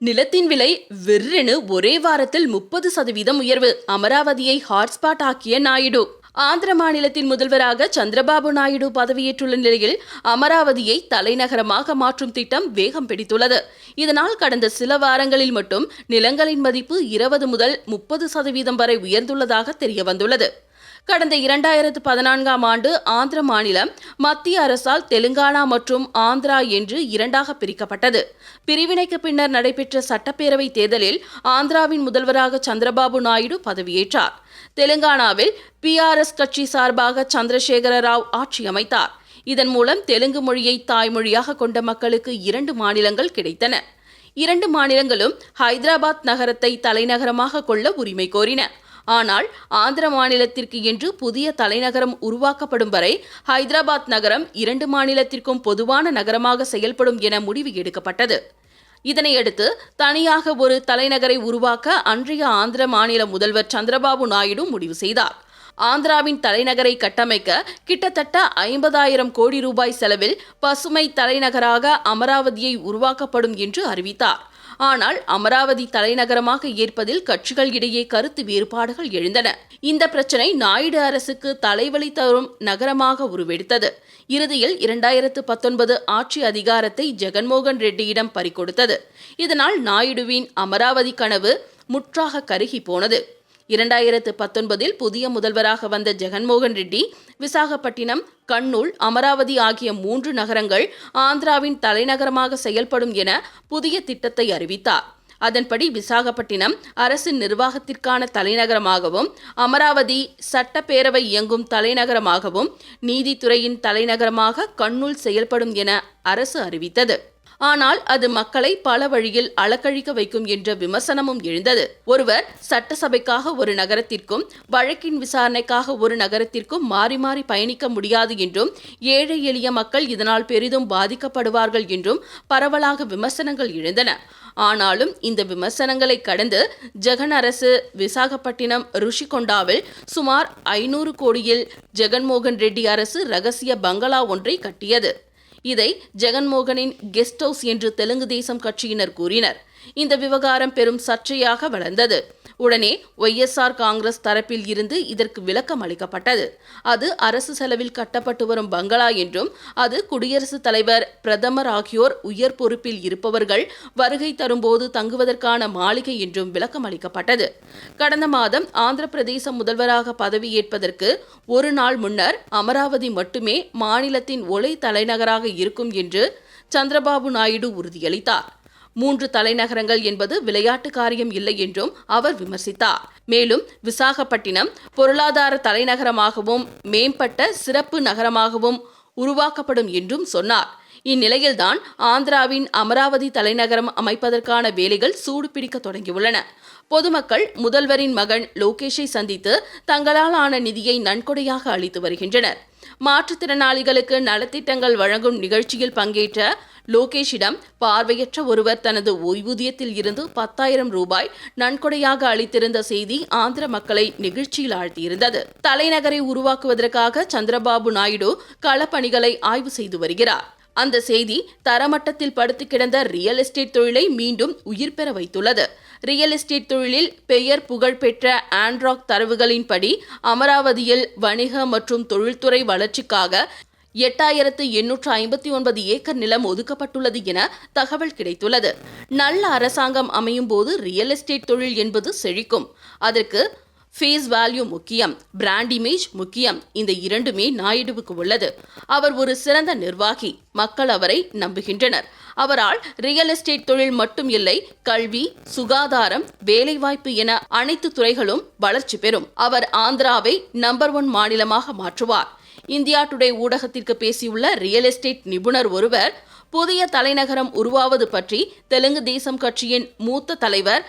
நிலத்தின் விலை விற்றெனு ஒரே வாரத்தில் முப்பது சதவீதம் உயர்வு. அமராவதியை ஹாட்ஸ்பாட் ஆக்கிய நாயுடு. ஆந்திர மாநிலத்தின் முதல்வராக சந்திரபாபு நாயுடு பதவியேற்றுள்ள நிலையில் அமராவதியை தலைநகரமாக மாற்றும் திட்டம் வேகம் பிடித்துள்ளது. இதனால் கடந்த சில வாரங்களில் மட்டும் நிலங்களின் மதிப்பு இருபது முதல் முப்பது சதவீதம் வரை உயர்ந்துள்ளதாக தெரியவந்துள்ளது. கடந்த இரண்டாயிரத்து பதினான்காம் ஆண்டு ஆந்திர மாநிலம் மத்திய அரசால் தெலுங்கானா மற்றும் ஆந்திரா என்று இரண்டாக பிரிக்கப்பட்டது. பிரிவினைக்கு பின்னர் நடைபெற்ற சட்டப்பேரவை தேர்தலில் ஆந்திராவின் முதல்வராக சந்திரபாபு நாயுடு பதவியேற்றார். தெலுங்கானாவில் பிஆர்எஸ் கட்சி சார்பாக சந்திரசேகர ராவ் ஆட்சி அமைத்தார். இதன் மூலம் தெலுங்கு மொழியை தாய்மொழியாக கொண்ட மக்களுக்கு இரண்டு மாநிலங்கள் கிடைத்தன. இரண்டு மாநிலங்களும் ஹைதராபாத் நகரத்தை தலைநகரமாக கொள்ள உரிமை கோரின. ஆனால் ஆந்திர மாநிலத்திற்கு என்று புதிய தலைநகரம் உருவாக்கப்படும் வரை ஹைதராபாத் நகரம் இரண்டு மாநிலத்திற்கும் பொதுவான நகரமாக செயல்படும் என முடிவு எடுக்கப்பட்டது. இதனையடுத்து தனியாக ஒரு தலைநகரை உருவாக்க அன்றைய ஆந்திர மாநில முதல்வர் சந்திரபாபு நாயுடு முடிவு செய்தார். ஆந்திராவின் தலைநகரை கட்டமைக்க கிட்டத்தட்ட ஐம்பதாயிரம் கோடி ரூபாய் செலவில் பசுமை தலைநகராக அமராவதியை உருவாக்கப்படும் என்று அறிவித்தார். ஆனால் அமராவதி தலைநகரமாக ஏற்பதில் கட்சிகள் இடையே கருத்து வேறுபாடுகள் எழுந்தன. இந்த பிரச்சனை நாயுடு அரசுக்கு தலைவலி தரும் நகரமாக உருவெடுத்தது. இறுதியில் இரண்டாயிரத்து பத்தொன்பது ஆட்சி அதிகாரத்தை ஜெகன்மோகன் ரெட்டியிடம் பறிகொடுத்தது. இதனால் நாயுடுவின் அமராவதி கனவு முற்றாக கருகி போனது. இரண்டாயிரத்து பத்தொன்பதில் புதிய முதல்வராக வந்த ஜெகன்மோகன் ரெட்டி விசாகப்பட்டினம் கண்ணூர் அமராவதி ஆகிய மூன்று நகரங்கள் ஆந்திராவின் தலைநகரமாக செயல்படும் என புதிய திட்டத்தை அறிவித்தார். அதன்படி விசாகப்பட்டினம் அரசின் நிர்வாகத்திற்கான தலைநகரமாகவும் அமராவதி சட்டப்பேரவை இயங்கும் தலைநகரமாகவும் நீதித்துறையின் தலைநகரமாக கண்ணூல் செயல்படும் என அரசு அறிவித்தது. ஆனால் அது மக்களை பல வழியில் அலக்கழிக்க வைக்கும் என்ற விமர்சனமும் எழுந்தது. ஒருவர் சட்டசபைக்காக ஒரு நகரத்திற்கும் வழக்கின் விசாரணைக்காக ஒரு நகரத்திற்கும் மாறி மாறி பயணிக்க முடியாது என்றும் ஏழை எளிய மக்கள் இதனால் பெரிதும் பாதிக்கப்படுவார்கள் என்றும் பரவலாக விமர்சனங்கள் எழுந்தன. ஆனாலும் இந்த விமர்சனங்களை கடந்து ஜெகன் அரசு விசாகப்பட்டினம் ருஷிகொண்டாவில் சுமார் ஐநூறு கோடியில் ஜெகன்மோகன் ரெட்டி அரசு ரகசிய பங்களா ஒன்றை கட்டியது. இதை ஜெகன்மோகனின் கெஸ்ட் ஹவுஸ் என்று தெலுங்கு தேசம் கட்சியினர் கூறினர். இந்த விவகாரம் பெரும் சர்ச்சையாக வளர்ந்தது. உடனே ஒய்எஸ்ஆர் காங்கிரஸ் தரப்பில் இருந்து இதற்கு விளக்கம் அளிக்கப்பட்டது. அது அரசு செலவில் கட்டப்பட்டு வரும் பங்களா என்றும் அது குடியரசுத் தலைவர் பிரதமர் ஆகியோர் உயர் பொறுப்பில் இருப்பவர்கள் வருகை தரும்போது தங்குவதற்கான மாளிகை என்றும் விளக்கம் அளிக்கப்பட்டது. கடந்த மாதம் ஆந்திர பிரதேச முதல்வராக பதவியேற்பதற்கு ஒரு நாள் முன்னர் அமராவதி மட்டுமே மாநிலத்தின் ஒளை தலைநகராக இருக்கும் என்று சந்திரபாபு நாயுடு உறுதியளித்தார். மூன்று தலைநகரங்கள் என்பது விளையாட்டு காரியம் இல்லை என்றும் அவர் விமர்சித்தார். மேலும் விசாகப்பட்டினம் பொருளாதார தலைநகரமாகவும் மேம்பட்ட சிறப்பு நகரமாகவும் உருவாக்கப்படும் என்றும் சொன்னார். இந்நிலையில்தான் ஆந்திராவின் அமராவதி தலைநகரம் அமைப்பதற்கான வேலைகள் சூடு பிடிக்க தொடங்கியுள்ளன. பொதுமக்கள் முதல்வரின் மகன் லோகேஷை சந்தித்து தங்களால் ஆன நிதியை நன்கொடையாக அளித்து வருகின்றனர். மாற்றுத்திறனாளிகளுக்கு நலத்திட்டங்கள் வழங்கும் நிகழ்ச்சியில் பங்கேற்ற லோகேஷிடம் பார்வையற்ற ஒருவர் தனது ஓய்வூதியத்தில் இருந்து பத்தாயிரம் ரூபாய் நன்கொடையாக அளித்திருந்த செய்தி ஆந்திர மக்களை நெகிழ்ச்சியில் ஆழ்த்தியிருந்தது. தலைநகரை உருவாக்குவதற்காக சந்திரபாபு நாயுடு களப்பணிகளை ஆய்வு செய்து வருகிறார். அந்த செய்தி தரமட்டத்தில் படுத்து கிடந்த ரியல் எஸ்டேட் தொழிலை மீண்டும் உயிர் பெற வைத்துள்ளது. ரியல் எஸ்டேட் தொழிலில் பெயர் புகழ் பெற்ற ஆண்ட்ராக் தரவுகளின்படி அமராவதியில் வணிக மற்றும் தொழில்துறை வளர்ச்சிக்காக எட்டாயிரத்து எண்ணூற்று ஐம்பத்தி ஒன்பது ஏக்கர் நிலம் ஒதுக்கப்பட்டுள்ளது என தகவல் கிடைத்துள்ளது. நல்ல அரசாங்கம் அமையும் போது ரியல் எஸ்டேட் தொழில் என்பது செழிக்கும். அதற்கு ஃபேஸ் வேல்யூ முக்கியம் பிராண்ட் இமேஜ் முக்கியம். இந்த இரண்டுமே நாயுடுவுக்கு உள்ளது. அவர் ஒரு சிறந்த நிர்வாகி. மக்கள் அவரை நம்புகின்றனர். அவரால் ரியல் எஸ்டேட் தொழில் மட்டும் இல்லை கல்வி சுகாதாரம் வேலைவாய்ப்பு என அனைத்து துறைகளும் வளர்ச்சி பெறும். அவர் ஆந்திராவை நம்பர் ஒன் மாநிலமாக மாற்றுவார். இந்தியா டுடே ஊடகத்திற்கு பேசியுள்ள ரியல் எஸ்டேட் நிபுணர் ஒருவர் புதிய தலைநகரம் உருவாவது பற்றி தெலுங்கு தேசம் கட்சியின் மூத்த தலைவர்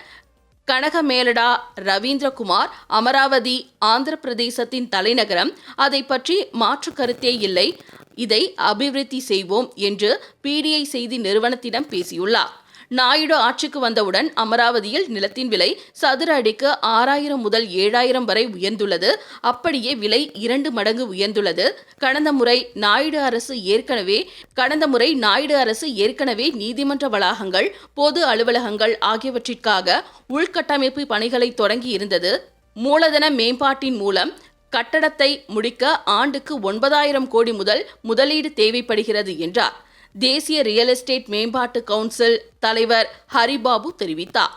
கனகமேலடா ரவீந்திரகுமார் அமராவதி ஆந்திர பிரதேசத்தின் தலைநகரம். அதை பற்றி மாற்று கருத்தே இல்லை. இதை அபிவிருத்தி செய்வோம் என்று பிடிஐ செய்தி நிறுவனத்திடம் பேசியுள்ளார். நாயுடு ஆட்சிக்கு வந்தவுடன் அமராவதியில் நிலத்தின் விலை சதுர அடிக்கு ஆறாயிரம் முதல் ஏழாயிரம் வரை உயர்ந்துள்ளது. அப்படியே விலை இரண்டு மடங்கு உயர்ந்துள்ளது. கடந்த முறை நாயுடு அரசு ஏற்கனவே கடந்த முறை நாயுடு அரசு ஏற்கனவே நீதிமன்ற வளாகங்கள் பொது அலுவலகங்கள் ஆகியவற்றிற்காக உள்கட்டமைப்பு பணிகளை தொடங்கி இருந்தது மூலதன மேம்பாட்டின் மூலம் கட்டடத்தை முடிக்க ஆண்டுக்கு ஒன்பதாயிரம் கோடி முதல் முதலீடு தேவைப்படுகிறது என்றார். தேசிய ரியல் எஸ்டேட் மேம்பாட்டு கவுன்சில் தலைவர் ஹரிபாபு தெரிவித்தார்.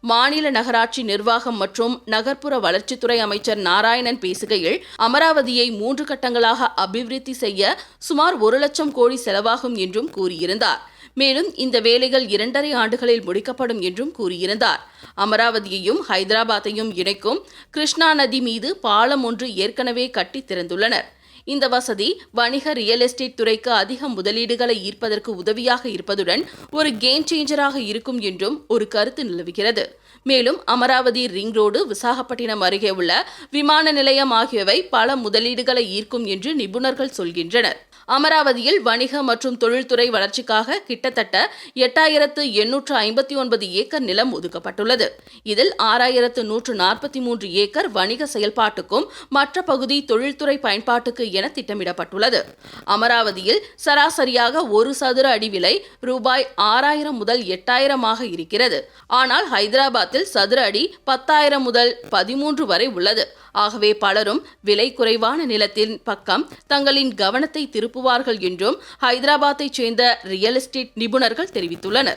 மாநில நகராட்சி நிர்வாகம் மற்றும் நகர்ப்புற வளர்ச்சித்துறை அமைச்சர் நாராயணன் பேசுகையில் அமராவதியை மூன்று கட்டங்களாக அபிவிருத்தி செய்ய சுமார் ஒரு லட்சம் கோடி செலவாகும் என்றும் கூறியிருந்தார். மேலும் இந்த வேலைகள் இரண்டரை ஆண்டுகளில் முடிக்கப்படும் என்றும் கூறியிருந்தார். அமராவதியையும் ஹைதராபாத்தையும் இணைக்கும் கிருஷ்ணா நதி மீது பாலம் ஒன்று ஏற்கனவே கட்டி திறந்துள்ளனர். இந்த வசதி வணிக ரியல் எஸ்டேட் துறைக்கு அதிக முதலீடுகளை ஈர்ப்பதற்கு உதவியாக இருப்பதுடன் ஒரு கேம் சேஞ்சராக இருக்கும் என்றும் ஒரு கருத்து நிலவுகிறது. மேலும் அமராவதி ரிங் ரோடு விசாகப்பட்டினம் அருகே உள்ள விமான நிலையம் ஆகியவை பல முதலீடுகளை ஈர்க்கும் என்று நிபுணர்கள் சொல்கின்றனர். அமராவதியில் வணிக மற்றும் தொழில்துறை வளர்ச்சிக்காக கிட்டத்தட்ட எட்டாயிரத்து எண்ணூற்று ஐம்பத்தி ஒன்பது ஏக்கர் நிலம் ஒதுக்கப்பட்டுள்ளது. இதில் ஆறாயிரத்து நூற்று நாற்பத்தி மூன்று ஏக்கர் வணிக செயல்பாட்டுக்கும் மற்ற பகுதி தொழில்துறை பயன்பாட்டுக்கு என திட்டமிடப்பட்டுள்ளது. அமராவதியில் சராசரியாக ஒரு சதுர அடி விலை ரூபாய் ஆறாயிரம் முதல் எட்டாயிரமாக இருக்கிறது. ஆனால் ஹைதராபாத்தில் சதுர அடி பத்தாயிரம் முதல் பதிமூன்று வரை உள்ளது. ஆகவே பலரும் விலை குறைவான நிலத்தின் பக்கம் தங்களின் கவனத்தை திருப்புவார்கள் என்றும் ஹைதராபாத்தைச் சேர்ந்த ரியல் எஸ்டேட் நிபுணர்கள் தெரிவித்துள்ளனர்.